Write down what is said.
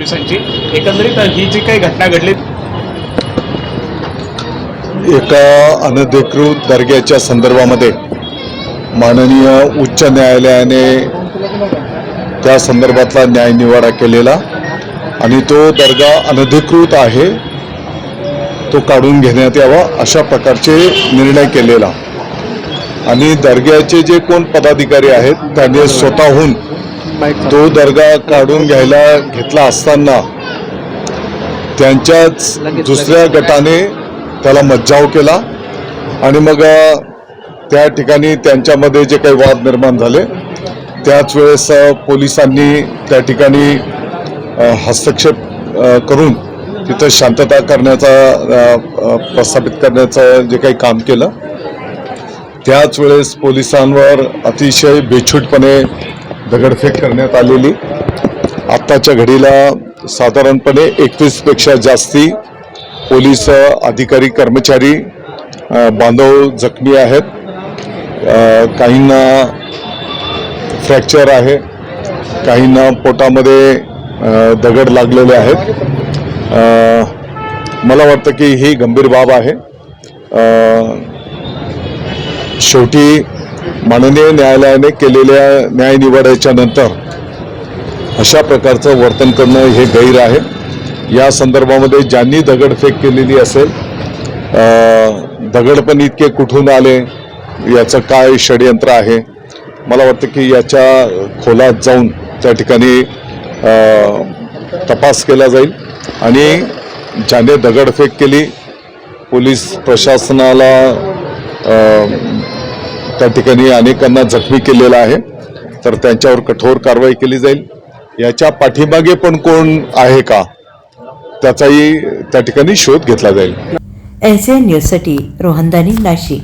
पोलिसांची. एकंदरीत ही जी काही घटना घडली एका अनधिकृत दर्ग्याच्या संदर्भामध्ये माननीय उच्च न्यायालयाने त्या संदर्भातला न्यायनिवाडा केलेला आणि तो दर्गा अनधिकृत आहे तो काढून घेण्यात यावा अशा प्रकारचे निर्णय केलेला. आणि दर्ग्याचे जे कोण पदाधिकारी आहेत त्यांनी स्वतःहून तो दर्गा काढून घ्यायला घेतला असताना त्यांच्याच दुसऱ्या गटाने त्याला मज्जाव केला आणि मग त्या ठिकाणी त्यांच्यामध्ये जे काही वाद निर्माण झाले त्याच वेळेस पोलिसांनी त्या ठिकाणी हस्तक्षेप करून तिथं शांतता करण्याचा प्रस्थापित करण्याचं जे काही काम केलं त्याच वेळेस पोलिसांवर अतिशय बेछूटपणे दगडफेक करण्यात आलेली. आत्ताच्या घडीला साधारणपणे एकवीसपेक्षा जास्ती पोलीस अधिकारी कर्मचारी बांधव जखमी आहेत. काहींना फ्रॅक्चर आहे काहींना पोटामध्ये दगड लागलेले आहेत. मला वाटतं की ही गंभीर बाब आहे. शेवटी माननीय न्यायालयाने केलेल्या न्याय निवाड्याच्या नंतर अशा प्रकारचं वर्तन करणं हे गैर आहे. या संदर्भामध्ये ज्यांनी दगडफेक केलेली असेल दगड पण इतके कुठून आले याचं काय षडयंत्र आहे? मला वाटतं की याच्या खोलात जाऊन त्या ठिकाणी तपास केला जाईल. आणि ज्याने दगडफेक केली पोलीस प्रशासनाला त्या ठिकाणी अनेकांना जखमी केलेला आहे. तर त्यांच्यावर कठोर कारवाई केली जाईल. याच्या पाठीमागे पण कोण आहे का? त्याचाही त्या ठिकाणी शोध घेतला जाईल. एस न्यूजसाठी रोहनदानी नाशिक.